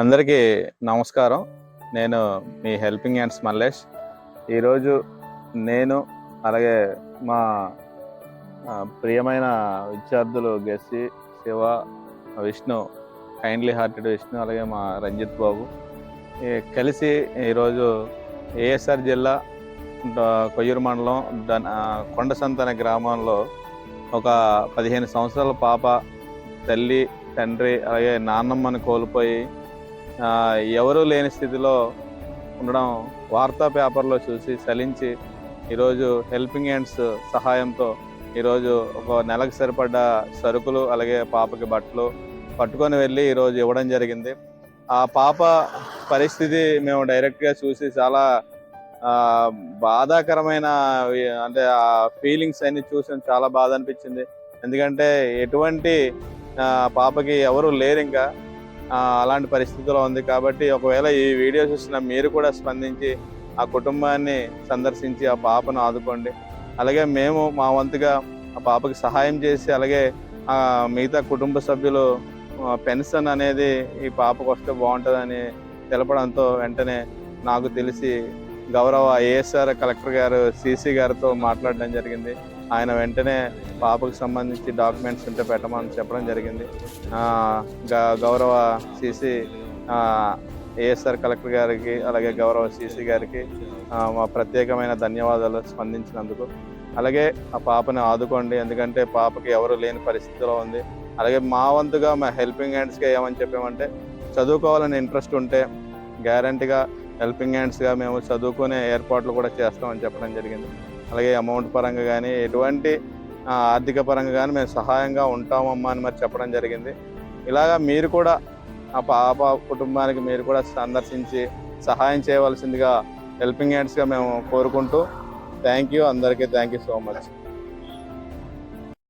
అందరికీ నమస్కారం. నేను మీ హెల్పింగ్ హ్యాండ్స్ మల్లేష్. ఈరోజు నేను అలాగే మా ప్రియమైన విద్యార్థులు గెస్సి శివ విష్ణు కైండ్లీ హార్టెడ్ విష్ణు అలాగే మా రంజిత్ బాబు. ఈ కలిసి ఈరోజు ఏఎస్ఆర్ జిల్లా కొయ్యూరు మండలం దన్ ఆ, కొండసంత అనే గ్రామంలో ఒక పదిహేను సంవత్సరాల పాప తల్లి తండ్రి అలాగే నాన్నమ్మని కోల్పోయి ఎవరూ లేని స్థితిలో ఉండడం వార్తా పేపర్లో చూసి చలించి ఈరోజు హెల్పింగ్ హ్యాండ్స్ సహాయంతో ఈరోజు ఒక నెలకు సరిపడ్డ సరుకులు అలాగే పాపకి బట్టలు పట్టుకొని వెళ్ళి ఈరోజు ఇవ్వడం జరిగింది. ఆ పాప పరిస్థితి మేము డైరెక్ట్గా చూసి చాలా బాధాకరమైన అంటే ఆ ఫీలింగ్స్ అన్ని చూసి చాలా బాధ అనిపించింది. ఎందుకంటే ఎటువంటి పాపకి ఎవరు లేరు ఇంకా. అలాంటి పరిస్థితిలో ఉంది కాబట్టి ఒకవేళ ఈ వీడియో చూసిన మీరు కూడా స్పందించి ఆ కుటుంబాన్ని సందర్శించి ఆ పాపను ఆదుకోండి. అలాగే మేము మా వంతుగా ఆ పాపకి సహాయం చేసి అలాగే మిగతా కుటుంబ సభ్యులు పెన్షన్ అనేది ఈ పాపకు వస్తే బాగుంటుందని తెలపడంతో వెంటనే నాకు తెలిసి గౌరవ ఏఎస్ఆర్ కలెక్టర్ గారు సిసి గారితో మాట్లాడడం జరిగింది. ఆయన వెంటనే పాపకు సంబంధించి డాక్యుమెంట్స్ ఉంటే పెట్టమని చెప్పడం జరిగింది. గ- గౌరవ సిసి ఏఎస్ఆర్ కలెక్టర్ గారికి అలాగే గౌరవ సిసి గారికి మా ప్రత్యేకమైన ధన్యవాదాలు స్పందించినందుకు. అలాగే ఆ పాపని ఆదుకోండి ఎందుకంటే పాపకి ఎవరు లేని పరిస్థితిలో ఉంది. అలాగే మా వంతుగా మా హెల్పింగ్ హ్యాండ్స్గా ఏమని చెప్పామంటే చదువుకోవాలని ఇంట్రెస్ట్ ఉంటే గ్యారంటీగా హెల్పింగ్ హ్యాండ్స్గా మేము చదువుకునే ఏర్పాట్లు కూడా చేస్తామని చెప్పడం జరిగింది. అలాగే అమౌంట్ పరంగా కానీ ఎటువంటి ఆర్థిక పరంగా కానీ మేము సహాయంగా ఉంటామమ్మా అని మరి చెప్పడం జరిగింది. ఇలాగా మీరు కూడా ఆ పాప కుటుంబానికి మీరు కూడా సందర్శించి సహాయం చేయవలసిందిగా హెల్పింగ్ హ్యాండ్స్గా మేము కోరుకుంటూ థ్యాంక్ యూ అందరికీ థ్యాంక్ యూ సో మచ్